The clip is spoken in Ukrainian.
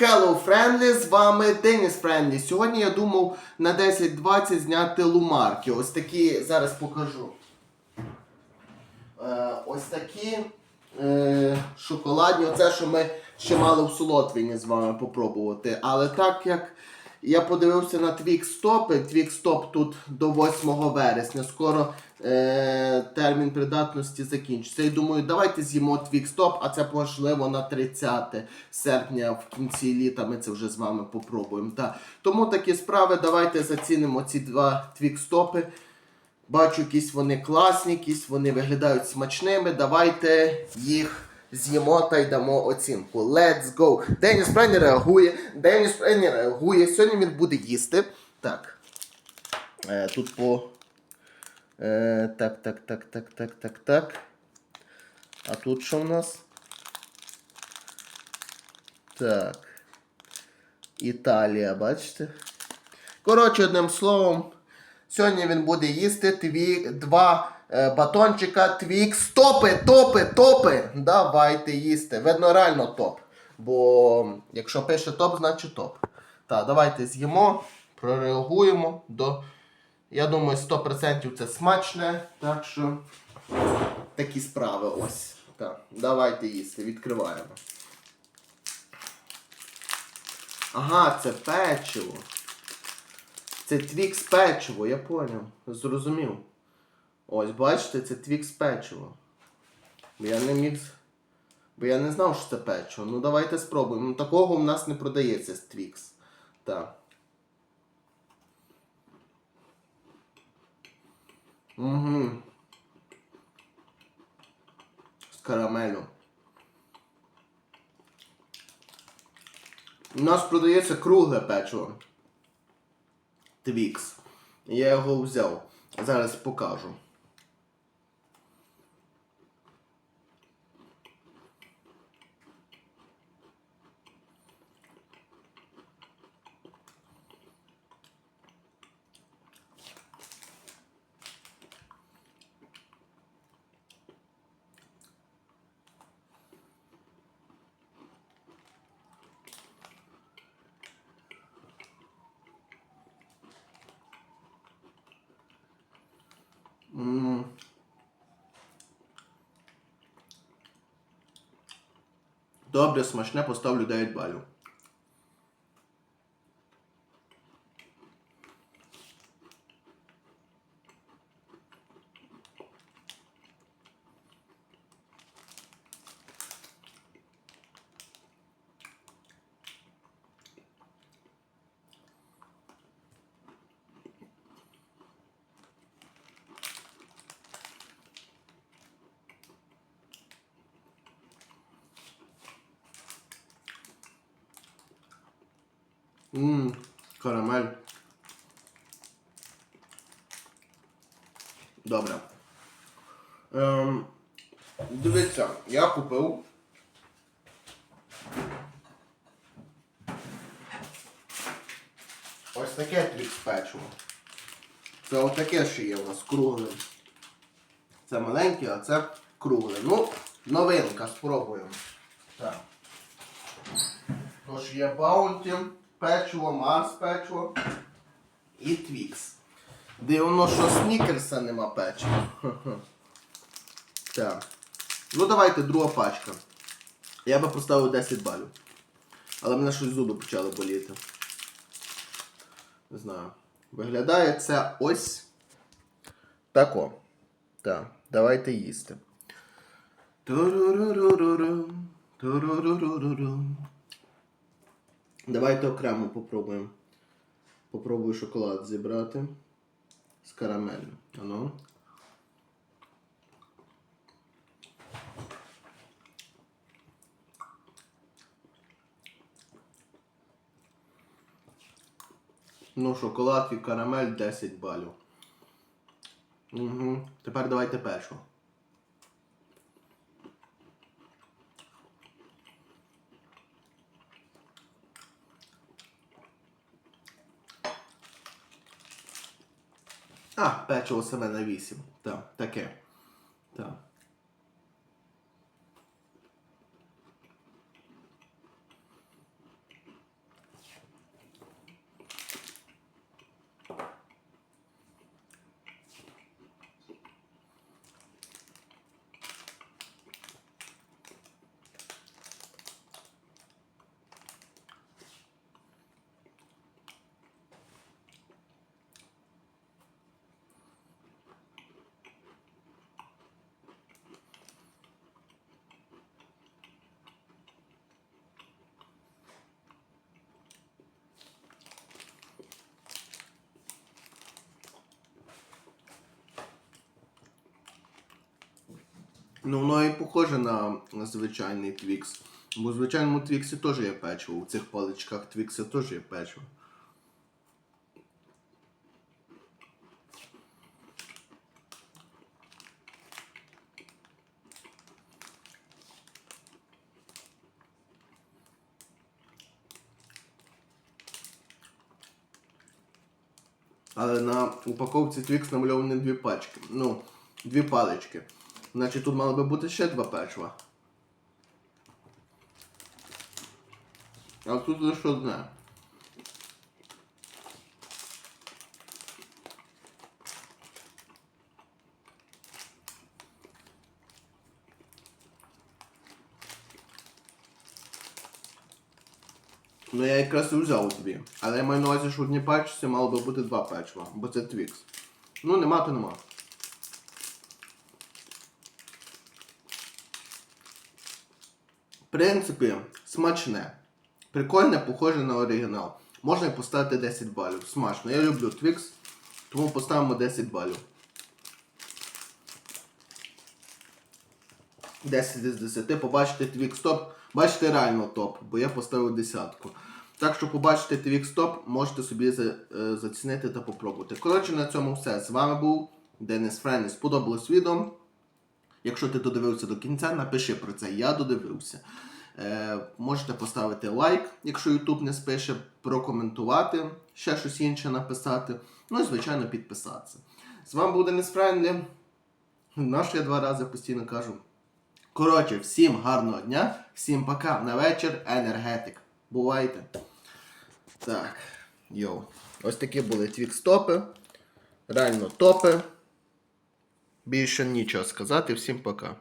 Hello Friendly, з вами Деніс Френдлі. Сьогодні я думав на 10-20 зняти лумарки. Ось такі, зараз покажу. Е, ось такі е, шоколадні. Оце, що ми ще мали в Солотвіні з вами попробувати. Але так як я подивився на твікстопи, твікстоп тут до 8 вересня. Скоро е, термін придатності закінчиться. І думаю, давайте з'їмо твікстоп, а це можливо на 30 серпня в кінці літа ми це вже з вами попробуємо. Та. Тому такі справи, давайте зацінимо ці два твікстопи. Бачу, якісь вони класні, якісь вони виглядають смачними. Давайте їх з'їмо та й дамо оцінку. Let's go! Деніс Прені реагує. Деніс Прені реагує. Сьогодні він буде їсти. Так. Е, тут по. Е, так, так, так, так, так, так, так. А тут що в нас? Так. Італія, бачите? Коротше, одним словом, сьогодні він буде їсти тві два батончика твікс. Топи, топи, топи. Давайте їсти. Видно, реально топ. Бо якщо пише топ, значить топ. Так, давайте з'їмо, прореагуємо до. Я думаю, 100% це смачне. Так що такі справи ось. Так, давайте їсти, відкриваємо. Ага, це печиво. Це твікс печиво, я поняв. Зрозумів. Ось, бачите, це твікс печиво. Бо я не міг. Бо я не знав, що це печиво. Ну давайте спробуємо. Ну такого в нас не продається з твікс. Так. Угу. З карамелю. У нас продається кругле печиво. Твікс. Я його взяв. Зараз покажу. Добре, смачне, поставлю 9 балів. Ммм, карамель. Добре. Ем, дивіться, я купив. Ось таке твікс печиво. Це отаке ще є у нас кругле. Це маленьке, а це кругле. Ну, новинка, спробуємо. Так. Тож є Баунті, печиво, Марс печиво і Твікс. Дивно, що снікерса нема печива. Так. Ну давайте друга пачка. Я би поставив 10 балів. Але мене щось зуби почали боліти. Не знаю. Виглядає це ось тако. Так, давайте їсти. Туруруруруру, туруруруруру. Давайте окремо попробуємо. Попробую шоколад зібрати з карамелью. Ану. Ну, шоколад і карамель 10 балів. Угу. Тепер давайте першу. А, печиво себе на 8. Так, таке. Так. Ну, воно і похоже на, звичайний твікс. Бо в звичайному твіксі теж є печиво. У цих паличках твікса теж є печиво. Але на упаковці Twix намальовані дві пачки. Ну, дві палички. Значить тут мало би бути ще два печива. А тут лише одне. Ну я якраз і взяв дві. Але я маю на увазі, що в одній пачці мало би бути два печива, бо це твікс. Ну нема, то нема. Принципі, смачне. Прикольне, похоже на оригінал. Можна поставити 10 балів. Смачно. Я люблю твікс, тому поставимо 10 балів. 10 із 10. Побачите твікс топ. Бачите реально топ, бо я поставив десятку. Так що побачите твікс топ, можете собі е, зацінити та попробувати. Коротше, на цьому все. З вами був Денис Френес. Сподобалось відео. Якщо ти додивився до кінця, напиши про це. Я додивився. Е, можете поставити лайк, якщо YouTube не спише, прокоментувати, ще щось інше написати. Ну і, звичайно, підписатися. З вами був Денис Френлі. Наш я два рази постійно кажу. Коротше, всім гарного дня, всім пока. На вечір енергетик. Бувайте. Так, йоу. Ось такі були твікстопи. Реально топи. Більше нічого сказати. Всім пока.